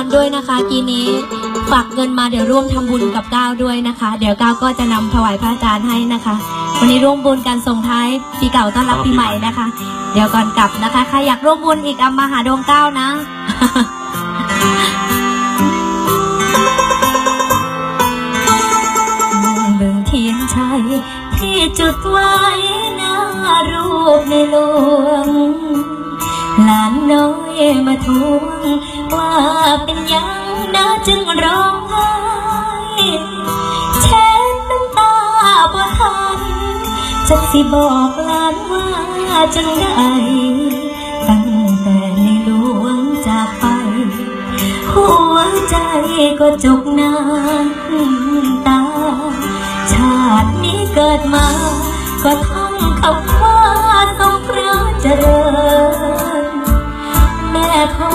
รด้วยนะคะกีนี้ฝากเงินมาเดี๋ยวร่วมทำบุญกับก้าวด้วยนะคะ เดี๋ยวก้าวก็จะนำถวายพระอาจารย์ให้นะคะ วันนี้ร่วมบุญกันส่งท้ายปีเก่าต้อนรับปีใหม่นะคะ เดี๋ยวก่อนกลับนะคะใครอยากร่วมบุญอีกเอามาหาดวงก้าวนะเบิ่งเทียนชัยที่จุดไว้หน้ารูปในหลวงหลานน้อยมาทวง ว่าเป็นยังนะจึงร้องไห้เช็ดน้ำตาบ่ทันจักสิบอกลานว่าจังได้ตั้งแต่ในหลวงจากไป หัวใจก็จุกน้ำตา ชาตินี้เกิดมา ก็ท่องคำว่าทรงพระเจริญแม่พ่อ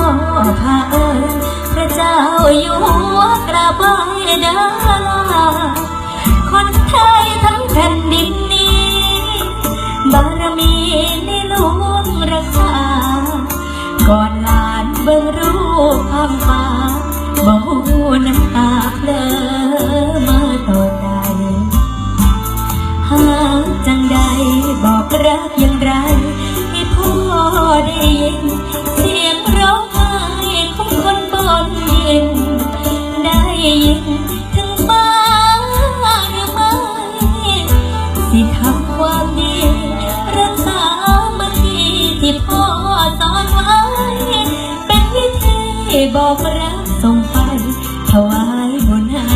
พาเอิญพระเจ้าอยู่หัวกราบไหว้เดาคนไทยทั้งแผ่นดินนี้ บารมีในหลวงรักษา ก่อนลานเบิ่งรูปความฟ้าบ่หูน้ำตาเลอมาต่อใดหากจังใดบอกรักย่าง บอกรักส่งไปถวายบุญให้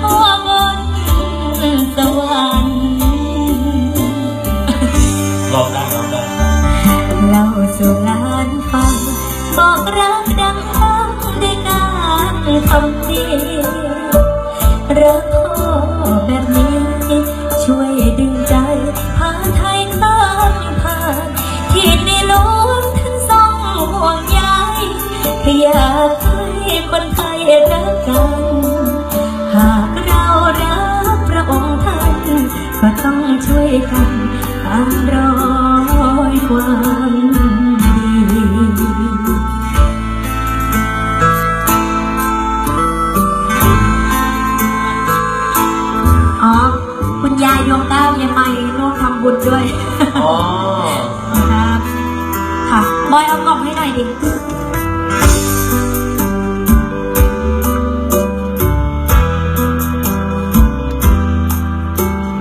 พ่อบนสวรรค์ลองได้ลองได้เล่าสู่ลานฟังบอกรักดังฟังด้วยการทำดีรักพ่อแบบนี้ช่วยดึง อยากให้คนไทยรักกัน หากเรารักพระองค์ท่านก็ต้องช่วยกันตามรอยความดีอ๋อคุณยายดวงดาวยังไม่ร่วมทำบุญด้วยอ๋อ ครับค่ะบอยเอากล่องให้หน่อยดิ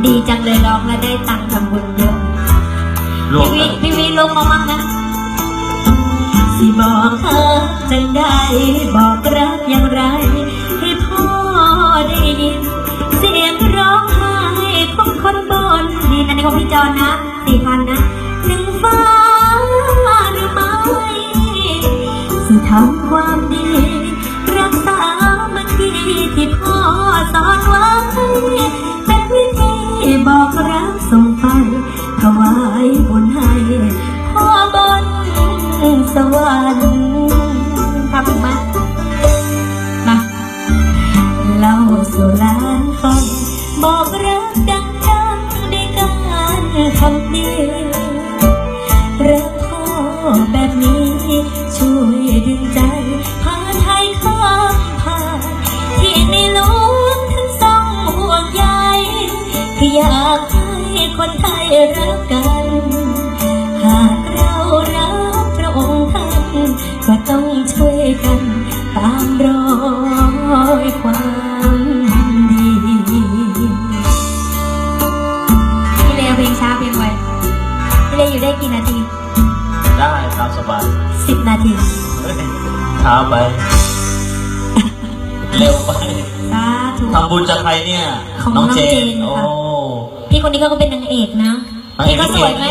ดีจังเลยร้องแล้วได้ตังค์ทำบุญเยอะ รวม พี่ กั วี น พี่วีลงมามั่งนะ สิบอกเธอจังได้บอกรักอย่างไร ากให้คนไทยรักกัน หากเรารักพระองค์ท่านก็ต้องช่วยกันตามรอยความดีพี่เลวเพลงช้าเพลงไวพี่เลวอยู่ได้กี่นาทีได้ตามสบายสิบนาทีเฮ้ยช้าไป เร็วไปสาธุ ทำบุญจากใครเนี่ย ของน้องเจน โอ้ พี่คนนี้เขาก็เป็นนางเอกนะนางเอกพี่เขาสวยไหม